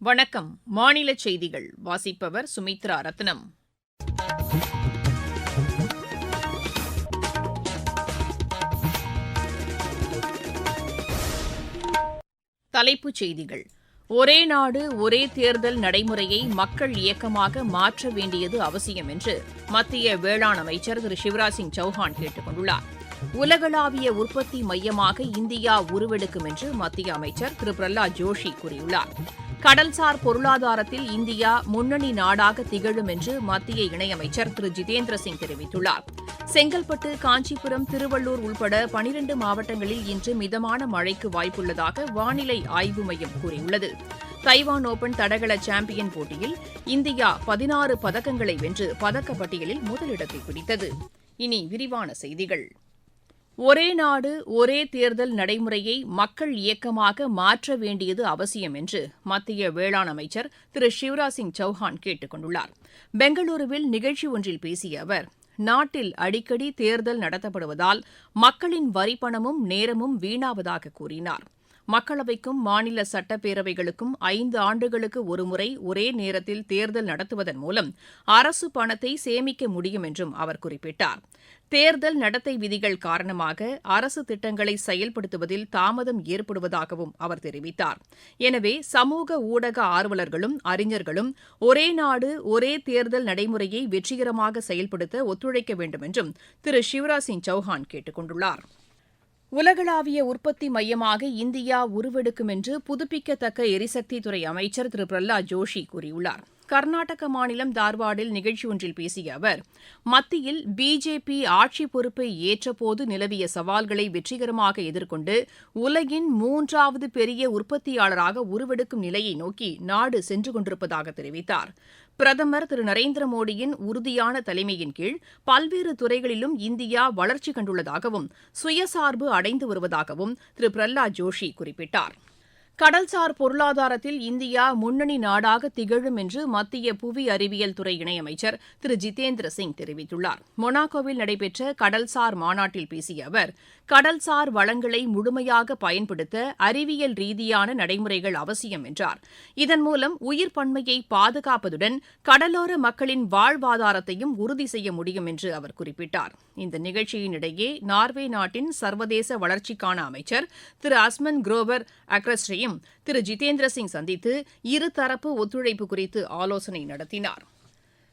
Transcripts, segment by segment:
வணக்கம். மாநில செய்திகள். வாசிப்பவர் சுமித்ரா ரத்னம். தலைப்புச் செய்திகள். ஒரே நாடு ஒரே தேர்தல் நடைமுறையை மக்கள் இயக்கமாக மாற்ற வேண்டியது அவசியம் என்று மத்திய வேளாண் அமைச்சர் திரு சிவராஜ் சிங் சௌஹான் கேட்டுக் கொண்டுள்ளார். உலகளாவிய உற்பத்தி மையமாக இந்தியா உருவெடுக்கும் என்று மத்திய அமைச்சர் திரு பிரஹ்லாத் ஜோஷி கூறியுள்ளார். கடல்சார் பொருளாதாரத்தில் இந்தியா முன்னணி நாடாக திகழும் என்று மத்திய இணையமைச்சர் திரு. ஜிதேந்திர சிங் தெரிவித்துள்ளார். செங்கல்பட்டு காஞ்சிபுரம் திருவள்ளூர் உள்பட பனிரண்டு மாவட்டங்களில் இன்று மிதமான மழைக்கு வாய்ப்புள்ளதாக வானிலை ஆய்வு மையம் கூறியுள்ளது. தைவான் ஓபன் தடகள சாம்பியன் போட்டியில் இந்தியா பதினாறு பதக்கங்களை வென்று பதக்கப்பட்டியலில் முதலிடத்தை பிடித்தது. இனி விரிவான செய்திகள். ஒரே நாடு ஒரே தேர்தல் நடைமுறையை மக்கள் இயக்கமாக மாற்ற வேண்டியது அவசியம் என்று மத்திய வேளாண் அமைச்சர் திரு சிவராஜ் சிங் சௌஹான் கேட்டுக் கொண்டுள்ளார். பெங்களூருவில் நிகழ்ச்சி ஒன்றில் பேசிய அவர் நாட்டில் அடிக்கடி தேர்தல் நடத்தப்படுவதால் மக்களின் வரிப்பணமும் நேரமும் வீணாவதாக கூறினார். மக்களவைக்கும் மாநில சட்டப்பேரவைகளுக்கும் ஐந்து ஆண்டுகளுக்கு ஒருமுறை ஒரே நேரத்தில் தேர்தல் நடத்துவதன் மூலம் அரசு பணத்தை சேமிக்க முடியும் என்றும் அவர் குறிப்பிட்டார். தேர்தல் நடத்தை விதிகள் காரணமாக அரசு திட்டங்களை செயல்படுத்துவதில் தாமதம் ஏற்படுவதாகவும் அவர் தெரிவித்தார். எனவே சமூக ஊடக ஆர்வலர்களும் அறிஞர்களும் ஒரே நாடு ஒரே தேர்தல் நடைமுறையை வெற்றிகரமாக செயல்படுத்த ஒத்துழைக்க வேண்டும் என்றும் திரு. சிவராஜ் சிங் சௌஹான் கேட்டுக் கொண்டுள்ளாா் உலகளாவிய உற்பத்தி மையமாக இந்தியா உருவெடுக்கும் என்று புதுப்பிக்கத்தக்க எரிசக்தித்துறை அமைச்சர் திரு. பிரஹ்லாத் ஜோஷி கூறியுள்ளார். கர்நாடக மாநிலம் தார்வாடில் நிகழ்ச்சி ஒன்றில் பேசிய அவர் மத்தியில் பிஜேபி ஆட்சி பொறுப்பை ஏற்றபோது நிலவிய சவால்களை வெற்றிகரமாக எதிர்கொண்டு உலகின் மூன்றாவது பெரிய உற்பத்தியாளராக உருவெடுக்கும் நிலையை நோக்கி நாடு சென்று கொண்டிருப்பதாக தெரிவித்தார். பிரதமர் திரு நரேந்திர மோடியின் உறுதியான தலைமையின் கீழ் பல்வேறு துறைகளிலும் இந்தியா வளர்ச்சி கண்டுள்ளதாகவும் சுயசார்பு அடைந்து வருவதாகவும் திரு பிரஹ்லாத் ஜோஷி குறிப்பிட்டார். கடல்சார் பொருளாதாரத்தில் இந்தியா முன்னணி நாடாக திகழும் என்று மத்திய புவி அறிவியல் துறை இணையமைச்சர் திரு ஜிதேந்திர சிங் தெரிவித்துள்ளார். மொனாக்கோவில் நடைபெற்ற கடல்சார் மாநாட்டில் பேசிய அவர் கடல்சார் வளங்களை முழுமையாக பயன்படுத்த அறிவியல் ரீதியான நடைமுறைகள் அவசியம் என்றார். இதன் மூலம் உயிர் பன்மையை பாதுகாப்பதுடன் கடலோர மக்களின் வாழ்வாதாரத்தையும் உறுதி செய்ய முடியும் என்று அவர் குறிப்பிட்டார். இந்த நிகழ்ச்சியினிடையே நார்வே நாட்டின் சர்வதேச வளர்ச்சிக்கான அமைச்சர் திரு அஸ்மன் குரோவர் அக்ரஸ்டையும் திரு ஜிதேந்திர சிங் சந்தித்து இருதரப்பு ஒத்துழைப்பு குறித்து ஆலோசனை நடத்தினார்.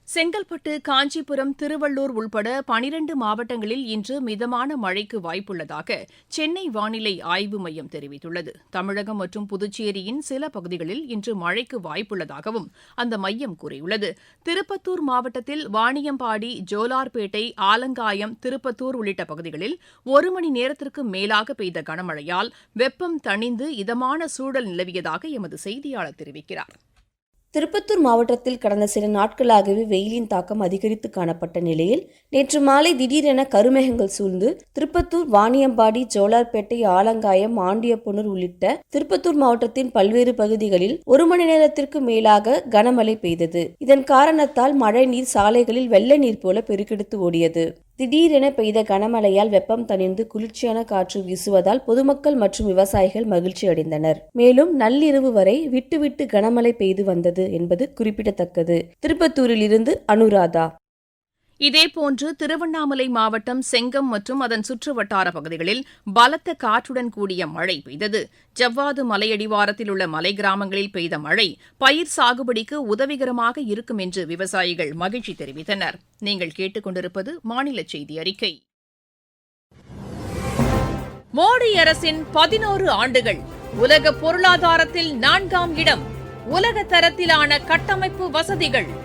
செங்கல்பட்டு காஞ்சிபுரம் திருவள்ளூர் உள்பட பனிரண்டு மாவட்டங்களில் இன்று மிதமான மழைக்கு வாய்ப்புள்ளதாக சென்னை வானிலை ஆய்வு மையம் தெரிவித்துள்ளது. தமிழகம் மற்றும் புதுச்சேரியின் சில பகுதிகளில் இன்று மழைக்கு வாய்ப்புள்ளதாகவும் அந்த மையம் கூறியுள்ளது. திருப்பத்தூர் மாவட்டத்தில் வாணியம்பாடி ஜோலார்பேட்டை ஆலங்காயம் திருப்பத்தூர் உள்ளிட்ட பகுதிகளில் ஒரு மணி நேரத்திற்கு மேலாக பெய்த கனமழையால் வெப்பம் தணிந்து இதமான சூழல் நிலவியதாக எமது செய்தியாளர் தெரிவிக்கிறார். திருப்பத்தூர் மாவட்டத்தில் கடந்த சில நாட்களாகவே வெயிலின் தாக்கம் அதிகரித்து காணப்பட்ட நிலையில் நேற்று மாலை திடீரென கருமேகங்கள் சூழ்ந்து திருப்பத்தூர் வாணியம்பாடி ஜோலார்பேட்டை ஆலங்காயம் ஆண்டியப்புணர் உள்ளிட்ட திருப்பத்தூர் மாவட்டத்தின் பல்வேறு பகுதிகளில் ஒரு மணி நேரத்திற்கு மேலாக கனமழை பெய்தது. இதன் காரணத்தால் மழை நீர் சாலைகளில் வெள்ள நீர் போல பெருக்கெடுத்து ஓடியது. திடீரென பெய்த கனமழையால் வெப்பம் தணிந்து குளிர்ச்சியான காற்று வீசுவதால் பொதுமக்கள் மற்றும் விவசாயிகள் மகிழ்ச்சி அடைந்தனர். மேலும் நள்ளிரவு வரை விட்டுவிட்டு கனமழை பெய்து வந்தது என்பது குறிப்பிடத்தக்கது. திருப்பத்தூரில் இருந்து அனுராதா. இதேபோன்று திருவண்ணாமலை மாவட்டம் செங்கம் மற்றும் அதன் சுற்றுவட்டார பகுதிகளில் பலத்த காற்றுடன் கூடிய மழை பெய்தது. ஜவ்வாது மலையடிவாரத்தில் உள்ள மலை கிராமங்களில் பெய்த மழை பயிர் சாகுபடிக்கு உதவிகரமாக இருக்கும் என்று விவசாயிகள் மகிழ்ச்சி தெரிவித்தனர். நீங்கள் கேட்டுக்கொண்டிருப்பது மாநில செய்தி அறிக்கை. மோடி அரசின் பதினோரு ஆண்டுகள் உலக பொருளாதாரத்தில் நான்காம் இடம் உலக தரத்திலான கட்டமைப்பு வசதிகள்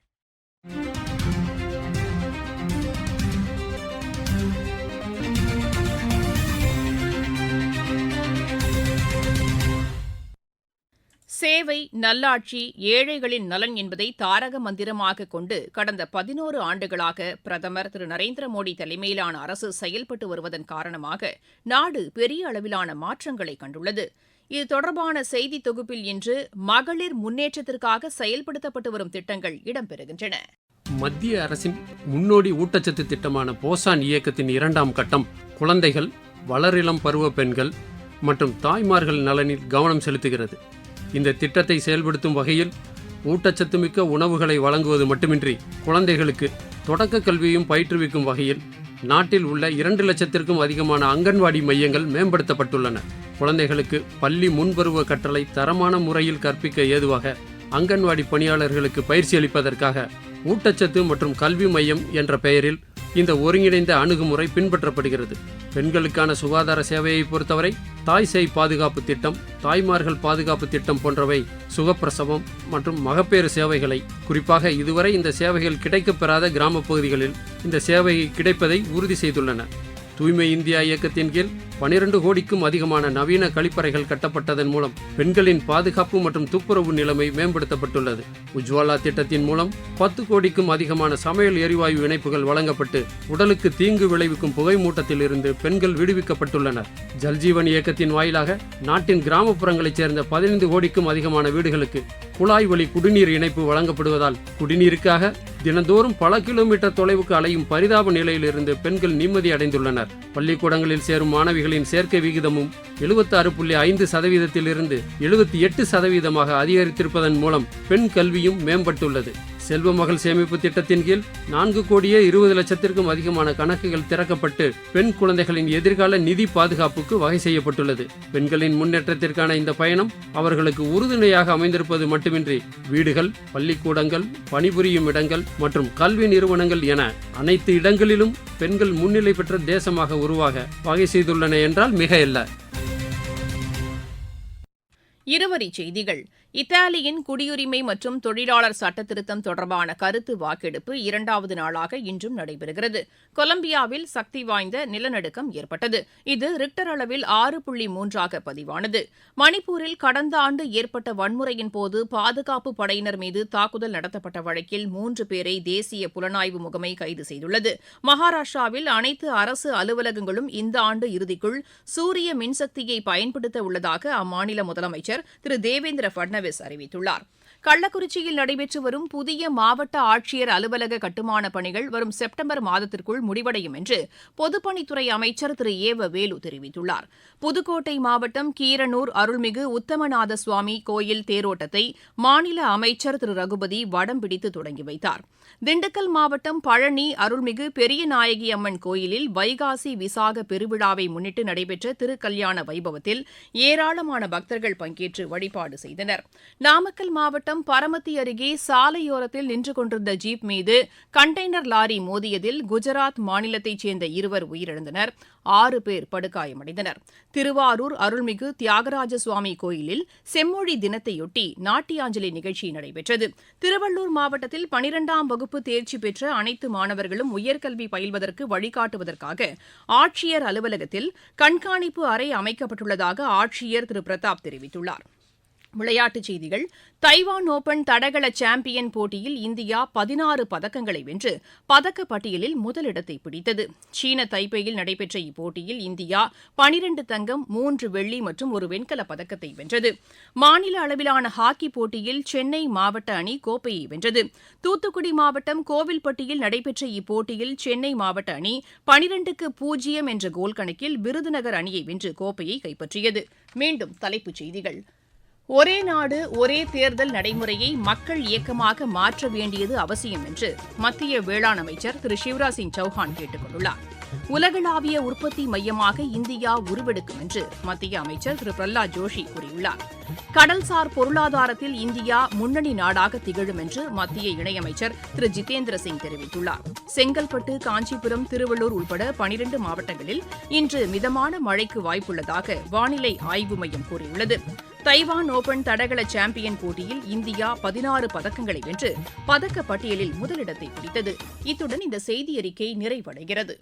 சேவை நல்லாட்சி ஏழைகளின் நலன் என்பதை தாரக மந்திரமாக கொண்டு கடந்த பதினோரு ஆண்டுகளாக பிரதமர் திரு நரேந்திர மோடி தலைமையிலான அரசு செயல்பட்டு வருவதன் காரணமாக நாடு பெரிய அளவிலான மாற்றங்களை கண்டுள்ளது. இது தொடர்பான செய்தி தொகுப்பில் இன்று மகளிர் முன்னேற்றத்திற்காக செயல்படுத்தப்பட்டு வரும் திட்டங்கள் இடம்பெறுகின்றன. மத்திய அரசின் முன்னோடி ஊட்டச்சத்து திட்டமான போசான் இயக்கத்தின் இரண்டாம் கட்டம் குழந்தைகள் வளரிளம் பருவ பெண்கள் மற்றும் தாய்மார்கள் நலனில் கவனம் செலுத்துகிறது. இந்த திட்டத்தை செயல்படுத்தும் வகையில் ஊட்டச்சத்து மிக்க உணவுகளை வழங்குவது மட்டுமின்றி குழந்தைகளுக்கு தொடக்க கல்வியும் பயிற்றுவிக்கும் வகையில் நாட்டில் உள்ள இரண்டு லட்சத்திற்கும் அதிகமான அங்கன்வாடி மையங்கள் மேம்படுத்தப்பட்டுள்ளன. குழந்தைகளுக்கு பள்ளி முன்பருவ கற்றலை தரமான முறையில் கற்பிக்க ஏதுவாக அங்கன்வாடி பணியாளர்களுக்கு பயிற்சி அளிப்பதற்காக ஊட்டச்சத்து மற்றும் கல்வி மையம் என்ற பெயரில் இந்த ஒருங்கிணைந்த அணுகுமுறை பின்பற்றப்படுகிறது. பெண்களுக்கான சுகாதார சேவையை பொறுத்தவரை தாய் சேய் பாதுகாப்பு திட்டம் தாய்மார்கள் பாதுகாப்பு திட்டம் போன்றவை சுகப்பிரசவம் மற்றும் மகப்பேறு சேவைகளை குறிப்பாக இதுவரை இந்த சேவைகள் கிடைக்கப்பெறாத கிராமப் பகுதிகளில் இந்த சேவை கிடைப்பதை உறுதி செய்துள்ளன. தூய்மை இந்தியா இயக்கத்தின் கீழ் பனிரெண்டு கோடிக்கும் அதிகமான நவீன கழிப்பறைகள் கட்டப்பட்டதன் மூலம் பெண்களின் பாதுகாப்பு மற்றும் துப்புரவு நிலைமை மேம்படுத்தப்பட்டுள்ளது. உஜ்வாலா திட்டத்தின் மூலம் பத்து கோடிக்கும் அதிகமான சமையல் எரிவாயு இணைப்புகள் வழங்கப்பட்டு உடலுக்கு தீங்கு விளைவிக்கும் புகை மூட்டத்தில் இருந்து பெண்கள் விடுவிக்கப்பட்டுள்ளனர். ஜல்ஜீவன் இயக்கத்தின் வாயிலாக நாட்டின் கிராமப்புறங்களைச் சேர்ந்த பதினைந்து கோடிக்கும் அதிகமான வீடுகளுக்கு குழாய் வழி குடிநீர் இணைப்பு வழங்கப்படுவதால் குடிநீருக்காக தினந்தோறும் பல கிலோமீட்டர் தொலைவுக்கு அலையும் பரிதாப நிலையிலிருந்து பெண்கள் நிம்மதி அடைந்துள்ளனர். பள்ளிக்கூடங்களில் சேரும் மாணவிகளின் சேர்க்கை விகிதமும் எழுபத்தாறு புள்ளி ஐந்து சதவீதத்திலிருந்து எழுபத்தி எட்டு சதவீதமாக அதிகரித்திருப்பதன் மூலம் பெண் கல்வியும் மேம்பட்டுள்ளது. செல்வ மகள் சேமிப்பு திட்டத்தின் கீழ் நான்கு கோடியே இருபது லட்சத்திற்கும் அதிகமான கணக்குகள் திறக்கப்பட்டு பெண் குழந்தைகளின் எதிர்கால நிதி பாதுகாப்புக்கு வகை செய்யப்பட்டுள்ளது. பெண்களின் முன்னேற்றத்திற்கான இந்த பயணம் அவர்களுக்கு உறுதுணையாக அமைந்திருப்பது மட்டுமின்றி வீடுகள் பள்ளிக்கூடங்கள் பணிபுரியும் இடங்கள் மற்றும் கல்வி நிறுவனங்கள் என அனைத்து இடங்களிலும் பெண்கள் முன்னிலை பெற்ற தேசமாக உருவாக வகை செய்துள்ளன என்றால் மிகையல்ல. இருவரி செய்திகள். இத்தாலியின் குடியுரிமை மற்றும் தொழிலாளர் சட்டத்திருத்தம் தொடர்பான கருத்து வாக்கெடுப்பு இரண்டாவது நாளாக இன்றும் நடைபெறுகிறது. கொலம்பியாவில் சக்தி வாய்ந்த நிலநடுக்கம் ஏற்பட்டது. இது ரிக்டர் அளவில் ஆறு புள்ளி மூன்றாக பதிவானது. மணிப்பூரில் கடந்த ஆண்டு ஏற்பட்ட வன்முறையின் போது பாதுகாப்பு படையினர் மீது தாக்குதல் நடத்தப்பட்ட வழக்கில் மூன்று பேரை தேசிய புலனாய்வு முகமை கைது செய்துள்ளது. மகாராஷ்டிராவில் அனைத்து அரசு அலுவலகங்களும் இந்த ஆண்டு இறுதிக்குள் சூரிய மின்சக்தியை பயன்படுத்த உள்ளதாக அம்மாநில முதலமைச்சர் திரு தேவேந்திர பட்னவிஸ் அறிவித்துள்ளார் கள்ளக்குறிச்சியில் நடைபெற்று வரும் புதிய மாவட்ட ஆட்சியர் அலுவலக கட்டுமான பணிகள் வரும் செப்டம்பர் மாதத்திற்குள் முடிவடையும் என்று பொதுப்பணித்துறை அமைச்சர் திரு. ஏவ வேலு தெரிவித்துள்ளார். புதுக்கோட்டை மாவட்டம் கீரனூர் அருள்மிகு உத்தமநாத சுவாமி கோயில் தேரோட்டத்தை மாநில அமைச்சர் திரு. ரகுபதி வடம் பிடித்து தொடங்கி வைத்தார். திண்டுக்கல் மாவட்டம் பழனி அருள்மிகு பெரிய நாயகி அம்மன் கோயிலில் வைகாசி விசாக பெருவிழாவை முன்னிட்டு நடைபெற்ற திருக்கல்யாண வைபவத்தில் ஏராளமான பக்தர்கள் பங்கேற்று வழிபாடு செய்தனர். நாமக்கல் மாவட்டம் பரமத்தி அருகே சாலையோரத்தில் நின்று கொண்டிருந்த ஜீப் மீது கண்டெய்னர் லாரி மோதியதில் குஜராத் மாநிலத்தைச் சேர்ந்த இருவர் உயிரிழந்தனர். ஆறு பேர் படுகாயமடைந்தனர். திருவாரூர் அருள்மிகு தியாகராஜ சுவாமி கோயிலில் செம்மொழி தினத்தையொட்டி நாட்டியாஞ்சலி நிகழ்ச்சி நடைபெற்றது. திருவள்ளூர் மாவட்டத்தில் பனிரெண்டாம் வகுப்பு தேர்ச்சி பெற்ற அனைத்து மாணவர்களும் உயர்கல்வி பயில்வதற்கு வழிகாட்டுவதற்காக ஆட்சியர் அலுவலகத்தில் கண்காணிப்பு அறை அமைக்கப்பட்டுள்ளதாக ஆட்சியர் திரு. பிரதாப் தெரிவித்துள்ளார். விளையாட்டுச் செய்திகள். தைவான் ஓபன் தடகள சாம்பியன் போட்டியில் இந்தியா பதினாறு பதக்கங்களை வென்று பதக்க பட்டியலில் முதலிடத்தை பிடித்தது. சீன தைப்பேயில் நடைபெற்ற இப்போட்டியில் இந்தியா பனிரண்டு தங்கம் மூன்று வெள்ளி மற்றும் ஒரு வெண்கலப் பதக்கத்தை வென்றது. மாநில அளவிலான ஹாக்கி போட்டியில் சென்னை மாவட்ட அணி கோப்பையை வென்றது. தூத்துக்குடி மாவட்டம் கோவில்பட்டியில் நடைபெற்ற இப்போட்டியில் சென்னை மாவட்ட அணி பனிரெண்டுக்கு பூஜ்ஜியம் என்ற கோல் கணக்கில் விருதுநகர் அணியை வென்று கோப்பையை கைப்பற்றியது. மீண்டும் தலைப்புச் செய்திகள். ஒரே நாடு ஒரே தேர்தல் நடைமுறையை மக்கள் இயக்கமாக மாற்ற வேண்டியது அவசியம் என்று மத்திய வேளாண் அமைச்சர் திரு சிவராஜ் சிங் சௌஹான் கேட்டுக் கொண்டுள்ளார். உலகளாவிய உற்பத்தி மையமாக இந்தியா உருவெடுக்கும் என்று மத்திய அமைச்சர் திரு பிரல்லாத் ஜோஷி கூறியுள்ளார். கடல்சார் பொருளாதாரத்தில் இந்தியா முன்னணி நாடாக திகழும் என்று மத்திய இணையமைச்சர் திரு ஜிதேந்திர சிங் தெரிவித்துள்ளார். செங்கல்பட்டு காஞ்சிபுரம் திருவள்ளூர் உட்பட பனிரண்டு மாவட்டங்களில் இன்று மிதமான மழைக்கு வாய்ப்புள்ளதாக வானிலை ஆய்வு மையம் கூறியுள்ளது. தைவான் ஓபன் தடகள சாம்பியன் போட்டியில் இந்தியா பதினாறு பதக்கங்களை வென்று பதக்க பட்டியலில் முதலிடத்தை பிடித்தது. இத்துடன் இந்த செய்தி அறிக்கை நிறைவடைகிறது.